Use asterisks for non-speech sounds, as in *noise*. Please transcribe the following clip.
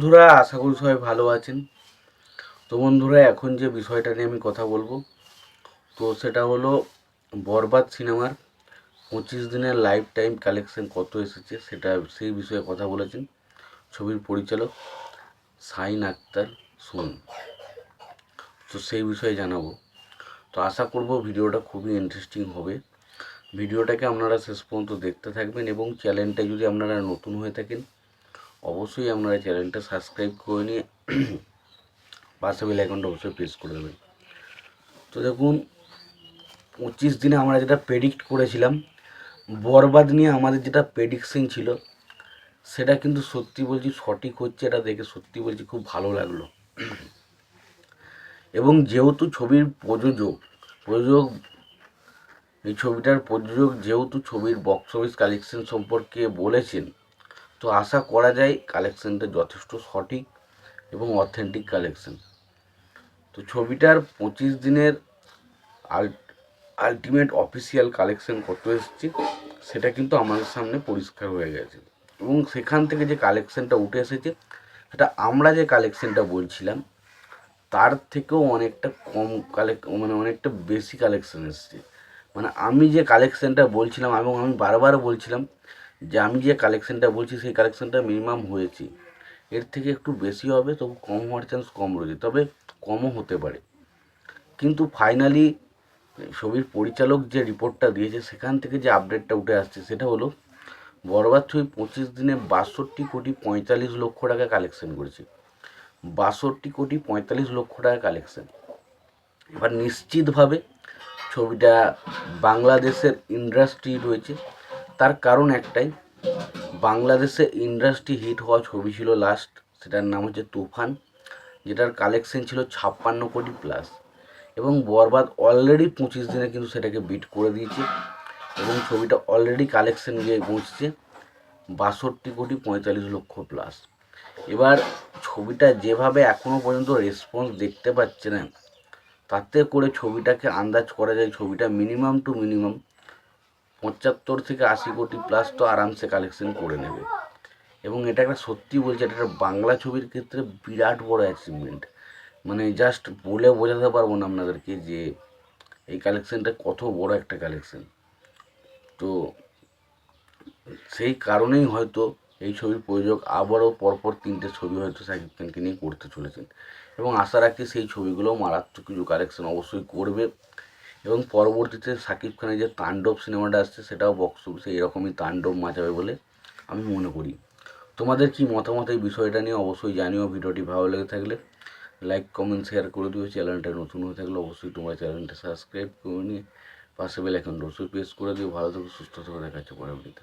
বন্ধুরা, আশা করি সবাই ভালো আছেন। তো বন্ধুরা, এখন যে বিষয়টা নিয়ে আমি কথা বলব, তো সেটা হলো বরবাদ সিনেমার পঁচিশ দিনের লাইফ টাইম কালেকশন কত এসেছে, সেটা সেই বিষয়ে কথা বলেছেন ছবির পরিচালক সাইন আক্তার সুন। তো সেই বিষয়ে জানাব। তো আশা করব ভিডিওটা খুবই ইন্টারেস্টিং হবে। ভিডিওটাকে আপনারা শেষ পর্যন্ত দেখতে থাকবেন এবং চ্যানেলটা যদি আপনারা নতুন হয়ে থাকেন অবশ্যই আপনারা চ্যানেলটা সাবস্ক্রাইব করে নিয়ে *clears throat* পাশে বেল আইকনটা অবশ্যই প্রেস করে দেবেন। তো দেখুন, পঁচিশ দিনে আমরা যেটা প্রেডিক্ট করেছিলাম, বরবাদ নিয়ে আমাদের যেটা প্রেডিকশন ছিল, সেটা কিন্তু সত্যি বলছি সঠিক হচ্ছে, এটা দেখে সত্যি বলছি খুব ভালো লাগল। *clears throat* এবং যেহেতু ছবির প্রযোজক প্রযোজক, এই ছবিটার প্রযোজক যেহেতু ছবির বক্স অফিস কালেকশন সম্পর্কে বলেছেন তো আশা করা যায় কালেকশানটা যথেষ্ট সঠিক এবং অথেন্টিক কালেকশান। তো ছবিটার পঁচিশ দিনের আলটিমেট অফিসিয়াল কালেকশান কত এসেছে, সেটা কিন্তু আমাদের সামনে পরিষ্কার হয়ে গেছে। এবং সেখান থেকে যে কালেকশানটা উঠে এসেছে, সেটা আমরা যে কালেকশানটা বলছিলাম, তার থেকেও অনেকটা কম কালেক মানে অনেকটা বেশি কালেকশান এসেছে। মানে আমি যে কালেকশনটা বলছিলাম এবং আমি বারবার বলছিলাম যে আমি যে কালেকশানটা বলছি, সেই কালেকশানটা মিনিমাম হয়েছে। এর থেকে একটু বেশি হবে, তবু কম হওয়ার চান্স কম রয়েছে। তবে কমও হতে পারে। কিন্তু ফাইনালি ছবির পরিচালক যে রিপোর্টটা দিয়েছে, সেখান থেকে যে আপডেটটা উঠে আসছে, সেটা হলো, বরবাদ ছবি পঁচিশ দিনে বাষট্টি কোটি পঁয়তাল্লিশ লক্ষ টাকা কালেকশন করেছে। বাষট্টি কোটি পঁয়তাল্লিশ লক্ষ টাকা কালেকশন এবার নিশ্চিতভাবে ছবিটা বাংলাদেশের ইন্ডাস্ট্রি রয়েছে। তার কারণ একটাই, বাংলাদেশে ইন্ডাস্ট্রি হিট হওয়া ছবি ছিল লাস্ট সেটার নাম হচ্ছে তুফান, যেটার কালেকশন ছিল ছাপ্পান্ন কোটি প্লাস এবং বরবাদ অলরেডি পঁচিশ দিনে কিন্তু সেটাকে বিট করে দিয়েছে এবং ছবিটা অলরেডি কালেকশন গিয়ে পৌঁছেছে বাষট্টি কোটি পঁয়তাল্লিশ লক্ষ প্লাস এবার ছবিটা যেভাবে এখনও পর্যন্ত রেসপন্স দেখতে পাচ্ছে না, তাতে করে ছবিটাকে আন্দাজ করা যায় ছবিটা মিনিমাম টু মিনিমাম পঁচাত্তর থেকে আশি কোটি প্লাস তো আরামসে কালেকশন করে নেবে। এবং এটা একটা সত্যি বলছে, এটা একটা বাংলা ছবির ক্ষেত্রে বিরাট বড় অ্যাচিভমেন্ট মানে জাস্ট বলে বোঝাতে পারব না আপনাদেরকে যে এই কালেকশানটা কত বড় একটা কালেকশান তো সেই কারণেই হয়তো এই ছবির প্রযোজক আবারও পরপর তিনটে ছবি হয়তো শাকিব খানকে নিয়ে করতে চলেছেন। এবং আশা রাখি সেই ছবিগুলো মারাত্মক কিছু কালেকশন অবশ্যই করবে। এবং পরবর্তীতে সাকিব খানের যে তাণ্ডব সিনেমাটা আসছে, সেটাও বক্স অফিসে এরকমই তাণ্ডব মাচাবে বলে আমি মনে করি। তোমাদের কি মতামত এই বিষয়টা নিয়ে অবশ্যই জানিও, ভিডিওটি ভালো লেগে থাকলে লাইক কমেন্ট শেয়ার করে দিও। চ্যানেলটা নতুন হয়ে থাকলে অবশ্যই তোমার চ্যানেলটা সাবস্ক্রাইব করে নিয়ে পাশে বেল এখন অবশ্যই প্রেস করে দিও। ভালো থেকো, সুস্থ থেকে দেখাচ্ছে পরবর্তীতে